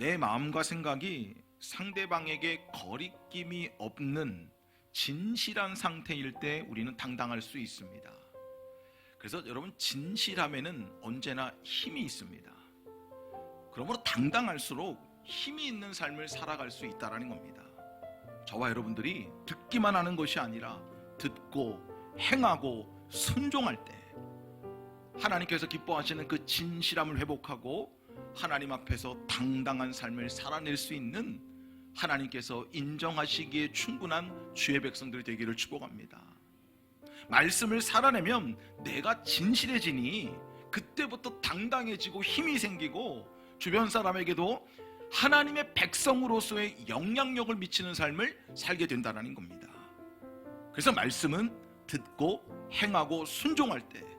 내 마음과 생각이 상대방에게 거리낌이 없는 진실한 상태일 때 우리는 당당할 수 있습니다. 그래서 여러분 진실함에는 언제나 힘이 있습니다. 그러므로 당당할수록 힘이 있는 삶을 살아갈 수 있다라는 겁니다. 저와 여러분들이 듣기만 하는 것이 아니라 듣고 행하고 순종할 때 하나님께서 기뻐하시는 그 진실함을 회복하고 하나님 앞에서 당당한 삶을 살아낼 수 있는 하나님께서 인정하시기에 충분한 주의 백성들이 되기를 축복합니다. 말씀을 살아내면 내가 진실해지니 그때부터 당당해지고 힘이 생기고 주변 사람에게도 하나님의 백성으로서의 영향력을 미치는 삶을 살게 된다는 겁니다. 그래서 말씀은 듣고 행하고 순종할 때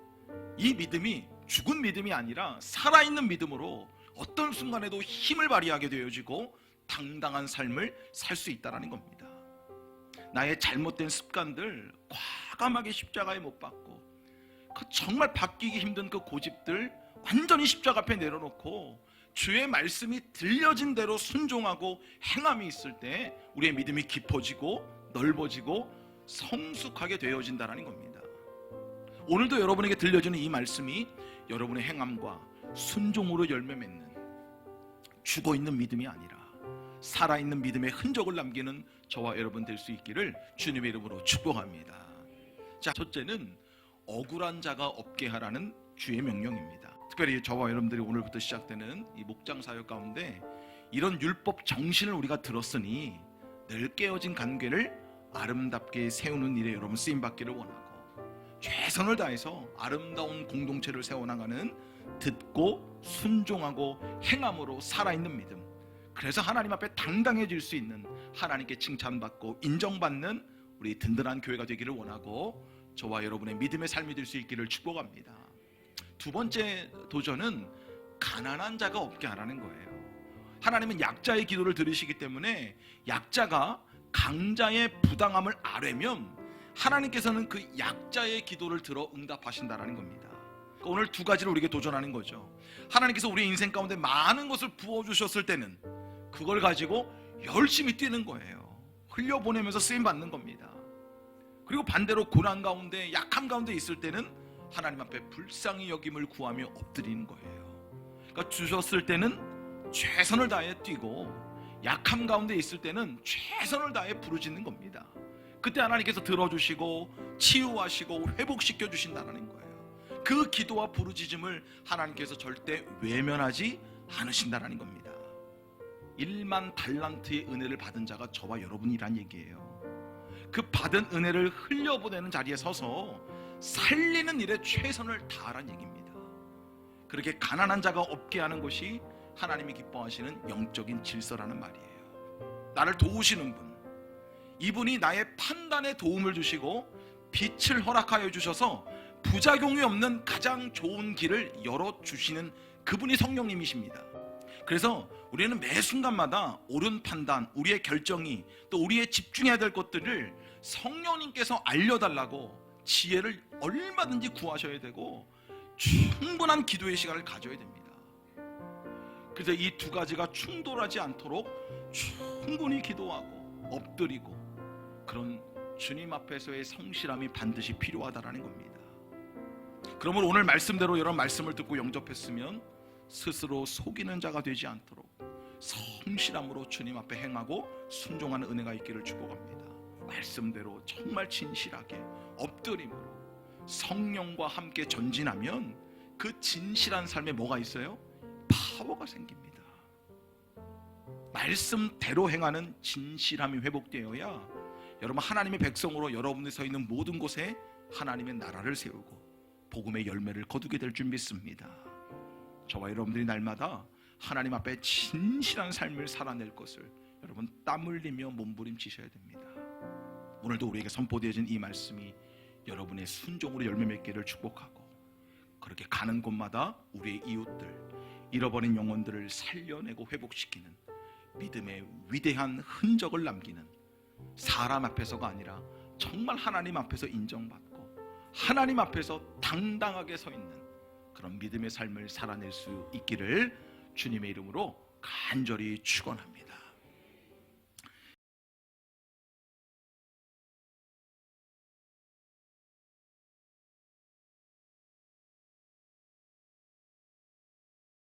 이 믿음이 죽은 믿음이 아니라 살아있는 믿음으로 어떤 순간에도 힘을 발휘하게 되어지고 당당한 삶을 살 수 있다는 겁니다. 나의 잘못된 습관들 과감하게 십자가에 못 박고 그 정말 바뀌기 힘든 그 고집들 완전히 십자가 앞에 내려놓고 주의 말씀이 들려진 대로 순종하고 행함이 있을 때 우리의 믿음이 깊어지고 넓어지고 성숙하게 되어진다는 겁니다. 오늘도 여러분에게 들려주는 이 말씀이 여러분의 행함과 순종으로 열매 맺는 죽어 있는 믿음이 아니라 살아 있는 믿음의 흔적을 남기는 저와 여러분 될 수 있기를 주님의 이름으로 축복합니다. 자, 첫째는 억울한 자가 없게 하라는 주의 명령입니다. 특별히 저와 여러분들이 오늘부터 시작되는 이 목장 사역 가운데 이런 율법 정신을 우리가 들었으니 늘 깨어진 관계를 아름답게 세우는 일에 여러분 쓰임 받기를 원하고 최선을 다해서 아름다운 공동체를 세워나가는 듣고 순종하고 행함으로 살아있는 믿음 그래서 하나님 앞에 당당해질 수 있는 하나님께 칭찬받고 인정받는 우리 든든한 교회가 되기를 원하고 저와 여러분의 믿음의 삶이 될 수 있기를 축복합니다. 두 번째 도전은 가난한 자가 없게 하라는 거예요. 하나님은 약자의 기도를 들으시기 때문에 약자가 강자의 부당함을 아뢰면 하나님께서는 그 약자의 기도를 들어 응답하신다라는 겁니다. 그러니까 오늘 두 가지를 우리에게 도전하는 거죠. 하나님께서 우리 인생 가운데 많은 것을 부어 주셨을 때는 그걸 가지고 열심히 뛰는 거예요. 흘려 보내면서 쓰임 받는 겁니다. 그리고 반대로 고난 가운데 약함 가운데 있을 때는 하나님 앞에 불쌍히 여김을 구하며 엎드리는 거예요. 그러니까 주셨을 때는 최선을 다해 뛰고 약함 가운데 있을 때는 최선을 다해 부르짖는 겁니다. 그때 하나님께서 들어주시고 치유하시고 회복시켜 주신다는 거예요. 그 기도와 부르짖음을 하나님께서 절대 외면하지 않으신다는 겁니다. 1만 달란트의 은혜를 받은 자가 저와 여러분이란 얘기예요. 그 받은 은혜를 흘려보내는 자리에 서서 살리는 일에 최선을 다하란 얘기입니다. 그렇게 가난한 자가 없게 하는 것이 하나님이 기뻐하시는 영적인 질서라는 말이에요. 나를 도우시는 분, 이분이 나의 판단에 도움을 주시고 빛을 허락하여 주셔서 부작용이 없는 가장 좋은 길을 열어 주시는 그분이 성령님이십니다. 그래서 우리는 매 순간마다 옳은 판단, 우리의 결정이 또 우리의 집중해야 될 것들을 성령님께서 알려달라고 지혜를 얼마든지 구하셔야 되고 충분한 기도의 시간을 가져야 됩니다. 그래서 이 두 가지가 충돌하지 않도록 충분히 기도하고 엎드리고 그런 주님 앞에서의 성실함이 반드시 필요하다라는 겁니다. 그러면 오늘 말씀대로 여러분 말씀을 듣고 영접했으면 스스로 속이는 자가 되지 않도록 성실함으로 주님 앞에 행하고 순종하는 은혜가 있기를 축복합니다. 말씀대로 정말 진실하게 엎드림으로 성령과 함께 전진하면 그 진실한 삶에 뭐가 있어요? 파워가 생깁니다. 말씀대로 행하는 진실함이 회복되어야 여러분 하나님의 백성으로 여러분이 서 있는 모든 곳에 하나님의 나라를 세우고 복음의 열매를 거두게 될 줄 믿습니다. 저와 여러분들이 날마다 하나님 앞에 진실한 삶을 살아낼 것을 여러분 땀 흘리며 몸부림치셔야 됩니다. 오늘도 우리에게 선포되어진 이 말씀이 여러분의 순종으로 열매 맺기를 축복하고 그렇게 가는 곳마다 우리의 이웃들 잃어버린 영혼들을 살려내고 회복시키는 믿음의 위대한 흔적을 남기는 사람 앞에서가 아니라 정말 하나님 앞에서 인정받고 하나님 앞에서 당당하게 서 있는 그런 믿음의 삶을 살아낼 수 있기를 주님의 이름으로 간절히 축원합니다.